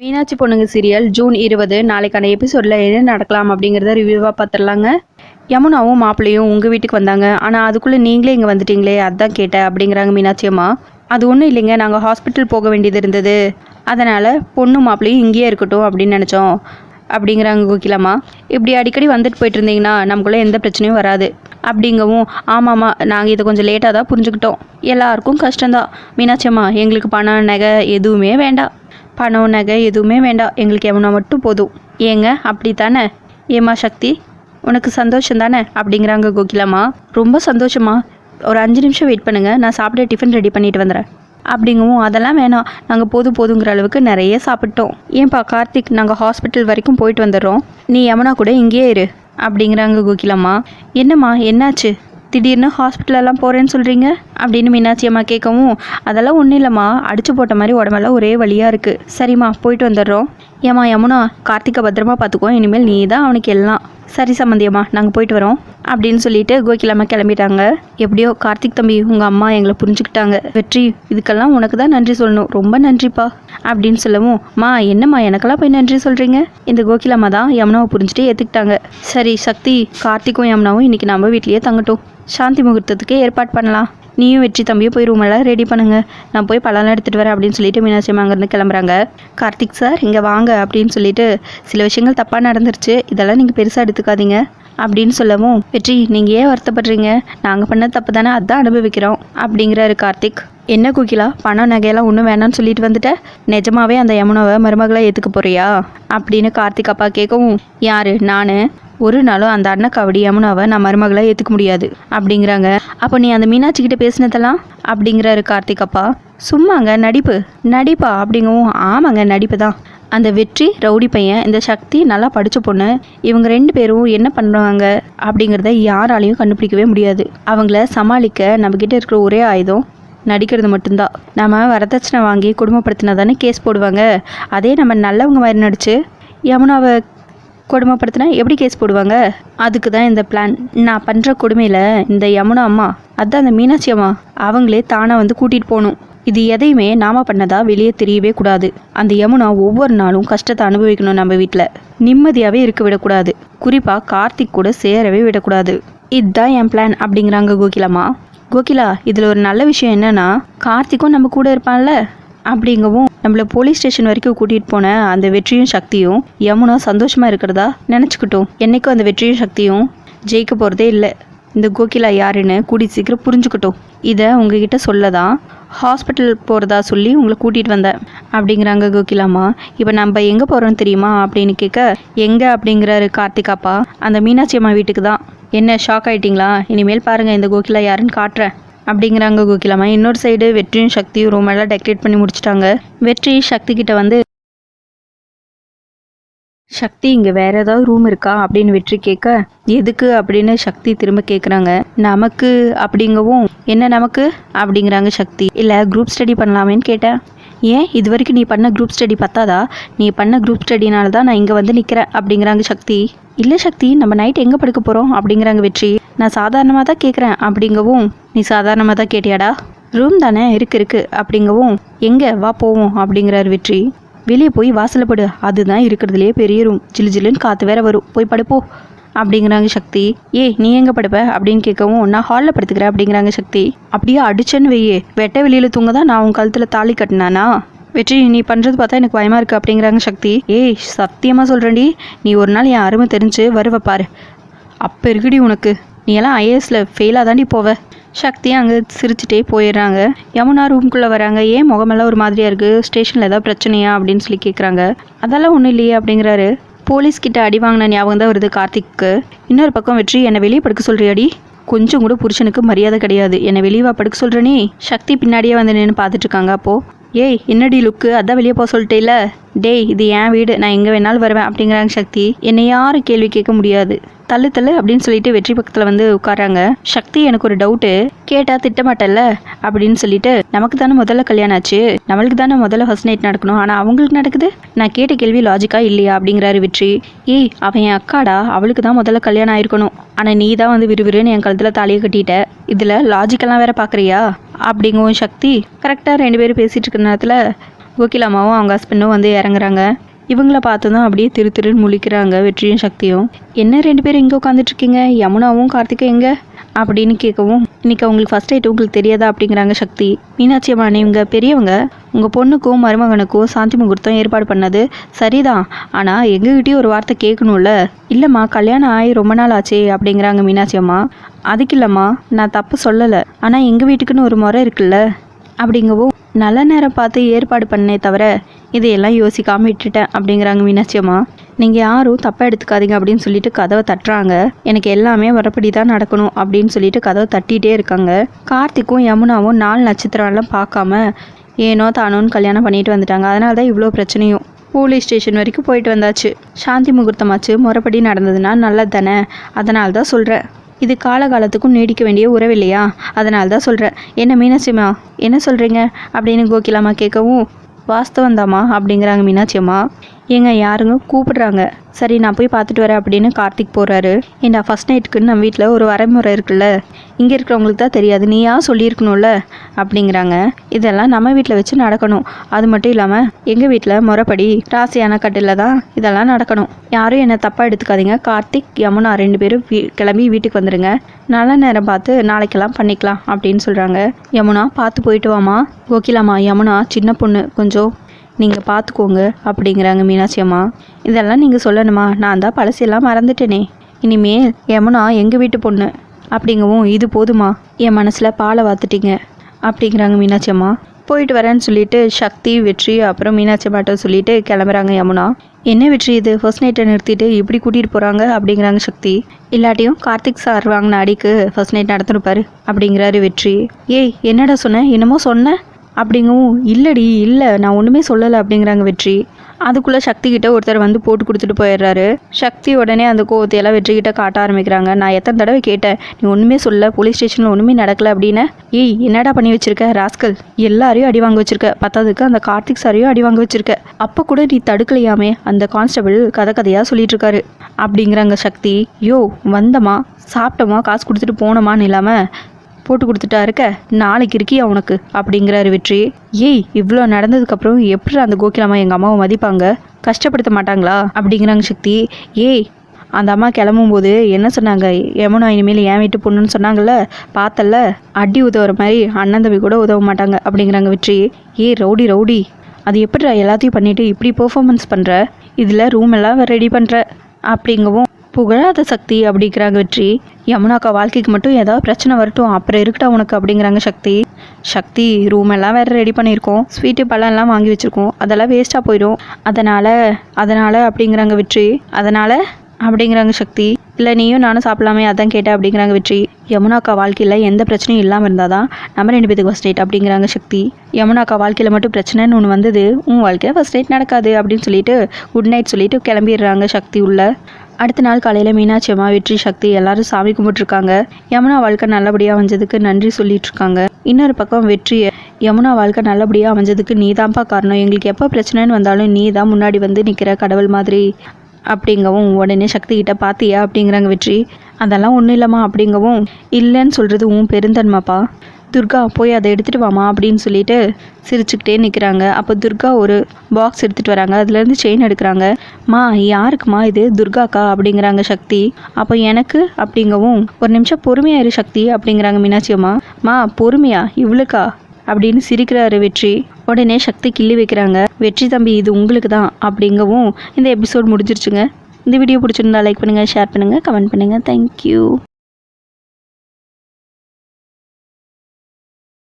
மீனாட்சி பொண்ணுங்க serial June இருபது. நாளைக்கான எபிசோடில் என்ன நடக்கலாம் அப்படிங்கிறத ரிவ்யூவாக பார்த்துடலாங்க யமுனாவும் மாப்பிள்ளையும் உங்கள் வீட்டுக்கு வந்தாங்க. ஆனால் அதுக்குள்ளே நீங்களே இங்கே வந்துட்டீங்களே அதான் கேட்டேன் அப்படிங்கிறாங்க மீனாட்சி அம்மா. அது ஒன்றும் இல்லைங்க நாங்கள் ஹாஸ்பிட்டல் போக வேண்டியது இருந்தது. அதனால் பொண்ணு மாப்பிள்ளையும் இங்கேயே இருக்கட்டும் அப்படின்னு நினச்சோம் அப்படிங்கிறாங்க கோகிலம்மா இப்படி அடிக்கடி வந்துட்டு போயிட்டு இருந்தீங்கன்னா நமக்குள்ளே எந்த பிரச்சனையும் வராது. அப்படிங்கவும் ஆமாம்மா நாங்கள் இதை கொஞ்சம் லேட்டாக தான் புரிஞ்சுக்கிட்டோம். எல்லாருக்கும் கஷ்டம்தான். மீனாட்சி அம்மா எங்களுக்கு பணம் நகை எதுவுமே வேண்டாம். பணம் நகை எதுவுமே வேண்டாம். எங்களுக்கு எவனா மட்டும் போதும். ஏங்க அப்படி தானே ஏமா சக்தி? உனக்கு சந்தோஷம் தானே அப்படிங்கிறாங்க கோகிலாமா ரொம்ப சந்தோஷமா ஒரு அஞ்சு நிமிஷம் வெயிட் பண்ணுங்கள் நான் சாப்பிட டிஃபன் ரெடி பண்ணிட்டு வந்துடுறேன். அப்படிங்கவும் அதெல்லாம் வேணாம். நாங்கள் போதும் போதுங்கிற அளவுக்கு நிறைய சாப்பிட்டோம். ஏன்பா கார்த்திக் நாங்கள் ஹாஸ்பிட்டல் வரைக்கும் போயிட்டு வந்துடுறோம். நீ யமுனா கூட இங்கேயே இரு. அப்படிங்கிறாங்க கோகிலம்மா. என்னம்மா என்னாச்சு? திடீர்னு ஹாஸ்பிட்டலெல்லாம் போகிறேன்னு சொல்கிறீங்க அப்படின்னு மீனாட்சி அம்மா கேட்கவும் அதெல்லாம் ஒன்றும் இல்லைம்மா. அடிச்சு போட்ட மாதிரி உடம்பெல்லாம் ஒரே வழியாக இருக்குது சரிம்மா போயிட்டு வந்துடுறோம். ஏம்மா யமுனா கார்த்திகை பத்திரமா பார்த்துக்கோ இனிமேல் நீ தான் அவனுக்கு எல்லாம். சரி சம்மந்தியம்மா நாங்கள் போயிட்டு வரோம். அப்படின்னு சொல்லிட்டு கோகிலம்மா கிளம்பிட்டாங்க. எப்படியோ கார்த்திக் தம்பி உங்கள் அம்மா எங்களை புரிஞ்சுக்கிட்டாங்க. வெற்றி இதுக்கெல்லாம் உனக்கு தான் நன்றி சொல்லணும். ரொம்ப நன்றிப்பா. அப்படின்னு சொல்லவும் மா என்னம்மா எனக்கெல்லாம் போய் நன்றி சொல்கிறீங்க இந்த கோகிலம்மா தான் யமுனாவை புரிஞ்சுட்டு ஏற்றுக்கிட்டாங்க சரி சக்தி கார்த்திக்கும் யமுனாவும் இன்னைக்கு நம்ம வீட்லேயே தங்கட்டும். சாந்தி முகூர்த்தத்துக்கு ஏற்பாடு பண்ணலாம். நீயும் வெற்றி தம்பியும் போய் ரூம் எல்லாம் ரெடி பண்ணுங்க. நான் போய் பழம்லாம் எடுத்துகிட்டு வரேன் அப்படின்னு சொல்லிட்டு மீனாட்சி அம்மா அங்கேருந்து கிளம்புறாங்க. கார்த்திக் சார் இங்கே வாங்க அப்படின்னு சொல்லிட்டு சில விஷயங்கள் தப்பாக நடந்துருச்சு. இதெல்லாம் நீங்கள் பெருசாக எடுத்துக்காதீங்க அப்படின்னு சொல்லவும் வெற்றி நீங்கள் ஏன் வருத்தப்படுறீங்க? நாங்கள் பண்ண தப்பு தானே அதான் அனுபவிக்கிறோம் அப்படிங்கிறாரு கார்த்திக். என்ன குக்கிலா பணம் நகையெல்லாம் ஒன்றும் வேணாம்னு சொல்லிட்டு வந்துட்ட? நிஜமாவே அந்த யமுனாவை மருமகளை ஏற்றுக்க போறியா? அப்படின்னு கார்த்திக் அப்பா கேட்கவும் யாரு நான்? ஒரு நாளும் அந்த அண்ணக்காவடி யமுனாவை நான் மருமகளை ஏற்றுக்க முடியாது அப்படிங்கிறாங்க. அப்போ நீ அந்த மீனாட்சி கிட்ட பேசினதெல்லாம்? அப்படிங்கிறாரு கார்த்திக் அப்பா. சும்மாங்க நடிப்பு நடிப்பா அப்படிங்கவும் ஆமாங்க நடிப்பு தான். அந்த வெற்றி ரவுடி பையன் இந்த சக்தி நல்லா படித்த பொண்ணு இவங்க ரெண்டு பேரும் என்ன பண்ணுறாங்க அப்படிங்கிறத யாராலையும் கண்டுபிடிக்கவே முடியாது. அவங்கள சமாளிக்க நம்மக்கிட்ட இருக்கிற ஒரே ஆயுதம் நடிக்கிறது மட்டும்தான். நம்ம வரதட்சணை வாங்கி குடும்பப்படுத்தினா தானே கேஸ் போடுவாங்க. அதே நம்ம நல்லவங்க மாதிரி நடிச்சு யமுனாவை கொடுமைப்படுத்தினா எப்படி கேஸ் போடுவாங்க? அதுக்கு தான் இந்த பிளான் நான் பண்ணுற கொடுமையில் இந்த யமுனா அம்மா அதான் அந்த மீனாட்சி அம்மா அவங்களே தானாக வந்து கூட்டிகிட்டு போகணும். இது எதையுமே நாம பண்ணதா வெளியே தெரியவே கூடாது. அந்த யமுனா ஒவ்வொரு நாளும் கஷ்டத்தை அனுபவிக்கணும் நம்ம வீட்டில் நிம்மதியாகவே இருக்க விடக்கூடாது. குறிப்பாக கார்த்திக் கூட சேரவே விடக்கூடாது. இதுதான் என் பிளான் அப்படிங்கிறாங்க கோகிலம்மா கோகிலா இதில் ஒரு நல்ல விஷயம் என்னன்னா கார்த்திக்கும் நம்ம கூட இருப்பான்ல அப்படிங்கவும் நம்மள போலீஸ் ஸ்டேஷன் வரைக்கும் கூட்டிகிட்டு போன அந்த வெற்றியும் சக்தியும் யமுனா சந்தோஷமாக இருக்கிறதா நினச்சிக்கிட்டோம். என்னைக்கும் அந்த வெற்றியும் சக்தியும் ஜெயிக்க போகிறதே இல்லை. இந்த கோகிலா யாருன்னு கூடி சீக்கிரம் புரிஞ்சுக்கிட்டோம். இதை உங்ககிட்ட சொல்ல தான் ஹாஸ்பிட்டல் போகிறதா சொல்லி உங்களை கூட்டிகிட்டு வந்தேன். அப்படிங்கிறாங்க கோகிலாம்மா இப்போ நம்ம எங்கே போகிறோம் தெரியுமா அப்படின்னு கேட்க எங்கே அப்படிங்கிறாரு கார்த்திகாப்பா அந்த மீனாட்சி அம்மா வீட்டுக்கு தான். என்ன ஷாக் ஆகிட்டிங்களா இனிமேல் பாருங்கள் இந்த கோகிலா யாருன்னு காட்டுறேன். அப்படிங்கிறாங்க கோகிலாமா. இன்னொரு சைடு வெற்றியும் சக்தியும் ரூம் எல்லாம் டெக்கரேட் பண்ணி முடிச்சிட்டாங்க. வெற்றி சக்தி கிட்ட வந்து சக்தி இங்கே வேற ஏதாவது ரூம் இருக்கா அப்படின்னு வெற்றி கேட்க எதுக்கு அப்படின்னு சக்தி திரும்ப கேட்குறாங்க நமக்கு அப்படிங்கவும் என்ன நமக்கு? அப்படிங்கிறாங்க சக்தி. இல்லை குரூப் ஸ்டடி பண்ணலாமேன்னு கேட்டேன். ஏன்? இது வரைக்கும் நீ பண்ண குரூப் ஸ்டடி பத்தாதா? நீ பண்ண குரூப் ஸ்டடினால தான் நான் இங்கே வந்து நிற்கிறேன் அப்படிங்கிறாங்க சக்தி. இல்லை சக்தி நம்ம நைட் எங்கே படுக்க போகிறோம் அப்படிங்கிறாங்க வெற்றி. நான் சாதாரணமாக தான் கேட்குறேன் அப்படிங்கவும் நீ சாதாரணமாக தான் கேட்டியாடா? ரூம் தானே? இருக்கு இருக்கு. அப்படிங்கவும் எங்கே? வா போவோம் அப்படிங்கிறார் வெற்றி. வெளியே போய் வாசலில் படு. அதுதான் இருக்கிறதுலே பெரிய ரூம் ஜிலு ஜிலுன்னு காற்று வேற வரும். போய் படுப்போ அப்படிங்கிறாங்க சக்தி. ஏய் நீ எங்கே படுப்ப? அப்படின்னு கேட்கவும் நான் ஹாலில் படுத்துக்கிறேன் அப்படிங்கிறாங்க சக்தி. அப்படியே அடிச்சேன்னு வெய்யே வெட்ட வெளியில் தூங்க தான் நான் உன் கழுத்தில் தாலி கட்டினானா? வெற்றி நீ பண்ணுறது பார்த்தா எனக்கு பயமாக இருக்குது அப்படிங்கிறாங்க சக்தி. ஏய் சத்தியமாக சொல்கிறேன்டி நீ ஒரு நாள் என் அருமை தெரிஞ்சு வருவ பாரு. அப்போ இருக்குடி உனக்கு. நீ எல்லாம் ஐஏஎஸில் ஃபெயிலாக தாண்டி போவ. சக்தி அங்கே சிரிச்சுட்டே போயிடுறாங்க. யமுனா ரூம்குள்ளே வராங்க. ஏன் முகமெல்லாம் ஒரு மாதிரியாக இருக்குது ஸ்டேஷனில் ஏதாவது பிரச்சனையா? அப்படின்னு சொல்லி கேட்குறாங்க அதெல்லாம் ஒன்றும் இல்லையே அப்படிங்கிறாரு. போலீஸ் கிட்ட அடி வாங்கின ஞாபகம் தான் வருது கார்த்திக்கு. இன்னொரு பக்கம் வெற்றி என்னை வெளியே படுக்க சொல்கிறியாடி கொஞ்சம் கூட புருஷனுக்கு மரியாதை கிடையாது. என்னை வெளியே படுக்க சொல்கிறனே சக்தி பின்னாடியே வந்து நின்று பார்த்துட்டு இருக்காங்க. அப்போது ஏய் என்னடி லுக்கு அதான் வெளியே போக சொல்லிட்டேல டேய் இது என் வீடு. நான் எங்கே வேணாலும் வருவேன் அப்படிங்கிறாங்க சக்தி. என்னை யாரும் கேள்வி கேட்க முடியாது. தள்ளு தள்ளு அப்படின்னு சொல்லிட்டு வெற்றி பக்கத்தில் வந்து உட்காராங்க சக்தி எனக்கு ஒரு டவுட்டு கேட்டால் திட்டமாட்டல்ல? அப்படின்னு சொல்லிட்டு நமக்கு தானே முதல்ல கல்யாணம் ஆச்சு? நம்மளுக்கு தானே முதல்ல ஃபர்ஸ்ட் நைட் நடக்கணும்? ஆனால் அவங்களுக்கு நடக்குது. நான் கேட்ட கேள்வி லாஜிக்கா இல்லையா? அப்படிங்கிறாரு வெற்றி. ஏய் அவன் என் அக்காடா. அவளுக்கு தான் முதல்ல கல்யாணம் ஆயிருக்கணும். ஆனால் நீ தான் வந்து விறுவிறுன்னு என் கழுத்தில் தாலியை கட்டிட்ட. இதில் லாஜிக்கெல்லாம் வேற பார்க்குறியா அப்படிங்கவும் சக்தி கரெக்டாக ரெண்டு பேரும் பேசிகிட்டு இருக்கிற நேரத்தில் கோகிலாமாவும் அவங்க ஹஸ்பண்டும் வந்து இறங்குறாங்க. இவங்கள பார்த்து தான் அப்படியே திரு திருன்னு முழிக்கிறாங்க வெற்றியும் சக்தியும். என்ன ரெண்டு பேரும் இங்கே உட்காந்துட்ருக்கீங்க யமுனாவும் கார்த்திகை எங்கே? அப்படின்னு கேட்கவும் இன்றைக்கி அவங்களுக்கு ஃபஸ்ட் ஐட்டு உங்களுக்கு தெரியாதா? அப்படிங்கிறாங்க சக்தி. மீனாட்சி அம்மா இவங்க பெரியவங்க. உங்கள் பொண்ணுக்கும் மருமகனுக்கும் சாந்தி முகூர்த்தம் ஏற்பாடு பண்ணது சரிதான். ஆனால் எங்ககிட்டயும் ஒரு வார்த்தை கேட்கணும்ல. இல்லைம்மா கல்யாணம் ஆகி ரொம்ப நாள் ஆச்சே அப்படிங்கிறாங்க மீனாட்சி அம்மா. அதுக்கு இல்லைம்மா நான் தப்பு சொல்லலை. ஆனால் எங்கள் வீட்டுக்குன்னு ஒரு முறை இருக்குல்ல? அப்படிங்கவும் நல்ல நேரம் பார்த்து ஏற்பாடு பண்ணே தவிர இதையெல்லாம் யோசிக்காமல் விட்டுட்டேன் அப்படிங்கிறாங்க மீனாட்சி அம்மா. நீங்கள் யாரும் தப்பாக எடுத்துக்காதீங்க அப்படின்னு சொல்லிட்டு கதவை தட்டுறாங்க. எனக்கு எல்லாமே வரப்படி தான் நடக்கணும் அப்படின்னு சொல்லிட்டு கதவை தட்டிகிட்டே இருக்காங்க. கார்த்திக்கும் யமுனாவும் நாலு நட்சத்திரம்லாம் பார்க்காம ஏனோ தானோன்னு கல்யாணம் பண்ணிட்டு வந்துட்டாங்க. அதனால தான் இவ்வளோ பிரச்சனையும். போலீஸ் ஸ்டேஷன் வரைக்கும் போயிட்டு வந்தாச்சு. சாந்தி முகூர்த்தமாச்சு முறைப்படி நடந்ததுன்னா நல்லது தானே அதனால தான் சொல்கிறேன் இது காலகாலத்துக்கும் நீடிக்க வேண்டிய உறவு இல்லையா அதனால தான் சொல்கிறேன் என்ன மீனாட்சிம்மா என்ன சொல்கிறீங்க அப்படின்னு கோகிலாமா கேட்கவும் வாஸ்தவந்தாமா அப்படிங்கிறாங்க மீனாட்சி அம்மா ஏங்க யாருங்க? கூப்பிடுறாங்க. சரி நான் போய் பார்த்துட்டு வரேன் அப்படின்னு கார்த்திக் போகிறாரு ஏண்டா ஃபஸ்ட் நைட்டுக்குன்னு நம்ம வீட்டில் ஒரு வரைமுறை இருக்குல்ல? இங்கே இருக்கிறவங்களுக்கு தான் தெரியாது. நீயா சொல்லியிருக்கணும்ல? அப்படிங்கிறாங்க. இதெல்லாம் நம்ம வீட்டில் வச்சு நடக்கணும். அது மட்டும் இல்லாமல் எங்கள் வீட்டில் முறைப்படி ராசியான கட்டில் தான் இதெல்லாம் நடக்கணும். யாரும் என்னை தப்பாக எடுத்துக்காதீங்க. கார்த்திக் யமுனா ரெண்டு பேரும் வீ கிளம்பி வீட்டுக்கு வந்துடுங்க நல்ல நேரம் பார்த்து நாளைக்கெல்லாம் பண்ணிக்கலாம் அப்படின்னு சொல்கிறாங்க யமுனா பார்த்து போயிட்டு வாமா கோகிலாமா யமுனா சின்ன பொண்ணு. கொஞ்சம் நீங்கள் பார்த்துக்கோங்க அப்படிங்கிறாங்க மீனாட்சி அம்மா. இதெல்லாம் நீங்கள் சொல்லணுமா? நான் தான் பழசெல்லாம் மறந்துட்டேனே. இனிமேல் யமுனா எங்கள் வீட்டு பொண்ணு? அப்படிங்கவும் இது போதுமா? என் மனசில் பாலை வாத்துட்டீங்க அப்படிங்கிறாங்க மீனாட்சி அம்மா. போயிட்டு வரேன்னு சொல்லிட்டு சக்தி வெற்றி அப்புறம் மீனாட்சி அம்மாட்ட சொல்லிட்டு கிளம்புறாங்க யமுனா. என்ன வெற்றி இது? ஃபர்ஸ்ட் நைட்டை நிறுத்திட்டு இப்படி கூட்டிகிட்டு போகிறாங்க அப்படிங்கிறாங்க சக்தி. இல்லாட்டியும் கார்த்திக் சார் வாங்கின அடிக்கு ஃபர்ஸ்ட் நைட் நடத்திருப்பாரு அப்படிங்கிறாரு வெற்றி. ஏய் என்னடா சொன்னேன் என்னமோ சொன்னேன் அப்படிங்கவும் இல்லடி இல்லை நான் ஒன்றுமே சொல்லலை அப்படிங்கிறாங்க வெற்றி. அதுக்குள்ளே சக்தி கிட்ட ஒருத்தர் வந்து போட்டு கொடுத்துட்டு போயிடுறாரு. சக்தி உடனே அந்த கோவத்தையெல்லாம் வெற்றி கிட்ட காட்ட ஆரம்பிக்கிறாங்க. நான் எத்தனை தடவை கேட்டேன் நீ ஒன்றுமே சொல்ல போலீஸ் ஸ்டேஷனில் ஒன்றுமே நடக்கல அப்படின்னு. ஏய் என்னடா பண்ணி வச்சிருக்க ராஸ்கல் எல்லாரையும் அடி வாங்க வச்சிருக்க. பத்தாவதுக்கு அந்த கார்த்திக் சாரையும் அடி வாங்க வச்சிருக்க. அப்போ கூட நீ தடுக்கலையாமே அந்த கான்ஸ்டபிள் கதை கதையாக சொல்லிட்டு இருக்காரு. அப்படிங்கிறாங்க சக்தி. யோ வந்தமா சாப்பிட்டோமா காசு கொடுத்துட்டு போனோமான்னு இல்லாமல் போட்டு கொடுத்துட்டா இருக்க? நாளைக்கு இருக்கியா உனக்கு? அப்படிங்கிறாரு வெற்றி. ஏய் இவ்வளோ நடந்ததுக்கப்புறம் எப்படி அந்த கோகிலாமா எங்கள் அம்மாவை மதிப்பாங்க? கஷ்டப்படுத்த மாட்டாங்களா? அப்படிங்கிறாங்க சக்தி. ஏய் அந்த அம்மா கிளம்பும்போது என்ன சொன்னாங்க? யமுனா இனிமேல் என் வீட்டு பொண்ணுன்னு சொன்னாங்கல்ல? பார்த்தல்ல? அடி உதவுற மாதிரி அண்ணன் தம்பி கூட உதவ மாட்டாங்க அப்படிங்கிறாங்க வெற்றி. ஏய் ரவுடி ரவுடி. அது எப்படிடா எல்லாத்தையும் பண்ணிட்டு இப்படி பெர்ஃபார்மன்ஸ் பண்ணுற இதில் ரூம் எல்லாம் ரெடி பண்ணுற அப்படிங்கவும் புகழாத சக்தி அப்படிங்கிறாங்க வெற்றி. யமுனாக்கா வாழ்க்கைக்கு மட்டும் ஏதாவது பிரச்சனை வரட்டும் அப்புறம் இருக்கட்டும் உனக்கு அப்படிங்கிறாங்க சக்தி. சக்தி ரூம் எல்லாம் வேறு ரெடி பண்ணியிருக்கோம். ஸ்வீட்டு பழம் எல்லாம் வாங்கி வச்சுருக்கோம். அதெல்லாம் வேஸ்ட்டாக போயிடும். அதனால் அதனால் அப்படிங்கிறாங்க வெற்றி. அதனால் அப்படிங்கிறாங்க சக்தி. இல்லை நீயும் நானும் சாப்பிடலாமே அதான் கேட்டேன் அப்படிங்கிறாங்க வெற்றி. யமுனாக்கா வாழ்க்கையில் எந்த பிரச்சனையும் இல்லாமல் இருந்தால் தான் நம்ம ரெண்டு பேத்துக்கு ஃபஸ்ட் நைட் அப்படிங்கிறாங்க சக்தி. யமுனாக்கா வாழ்க்கையில் மட்டும் பிரச்சனைன்னு ஒன்று வந்தது உன் வாழ்க்கையில் ஃபஸ்ட் நைட் நடக்காது அப்படின்னு சொல்லிட்டு குட் நைட் சொல்லிட்டு கிளம்பிடுறாங்க சக்தி உள்ள. அடுத்த நாள் காலையில் மீனாட்சி அம்மா வெற்றி சக்தி எல்லாரும் சாமி கும்பிட்டுருக்காங்க. யமுனா வாழ்க்கை நல்லபடியாக அமைஞ்சதுக்கு நன்றி சொல்லிட்டு இருக்காங்க இன்னொரு பக்கம் வெற்றி யமுனா வாழ்க்கை நல்லபடியாக அமைஞ்சதுக்கு நீ தான்ப்பா காரணம். எங்களுக்கு எப்போ பிரச்சனைன்னு வந்தாலும் நீ தான் முன்னாடி வந்து நிற்கிற கடவுள் மாதிரி. அப்படிங்கவும் உடனே சக்தி கிட்ட பாத்தியா அப்படிங்கிறாங்க வெற்றி. அதெல்லாம் ஒன்றும் இல்லைம்மா அப்படிங்கவும். இல்லைன்னு சொல்கிறது உன் பெருந்தன்மாப்பா. துர்கா போய் அதை எடுத்துகிட்டு வாமா அப்படின்னு சொல்லிட்டு சிரிச்சுக்கிட்டே நிற்கிறாங்க அப்போ துர்கா ஒரு பாக்ஸ் எடுத்துகிட்டு வராங்க. அதுலேருந்து செயின் எடுக்கிறாங்க. மா யாருக்குமா இது? துர்காக்கா? அப்படிங்கிறாங்க சக்தி. அப்போ எனக்கு அப்படிங்கவும் ஒரு நிமிஷம் பொறுமையா இரு சக்தி அப்படிங்கிறாங்க மீனாட்சி அம்மா. மா பொறுமையா? இவ்வளோக்கா அப்படின்னு சிரிக்கிறாரு வெற்றி. உடனே சக்தி கிள்ளி வைக்கிறாங்க. வெற்றி தம்பி இது உங்களுக்கு தான் அப்படிங்கவும் இந்த எபிசோட் முடிஞ்சிருச்சுங்க. இந்த வீடியோ பிடிச்சிருந்தா லைக் பண்ணுங்கள் ஷேர் பண்ணுங்கள் கமெண்ட் பண்ணுங்கள் தேங்க்யூ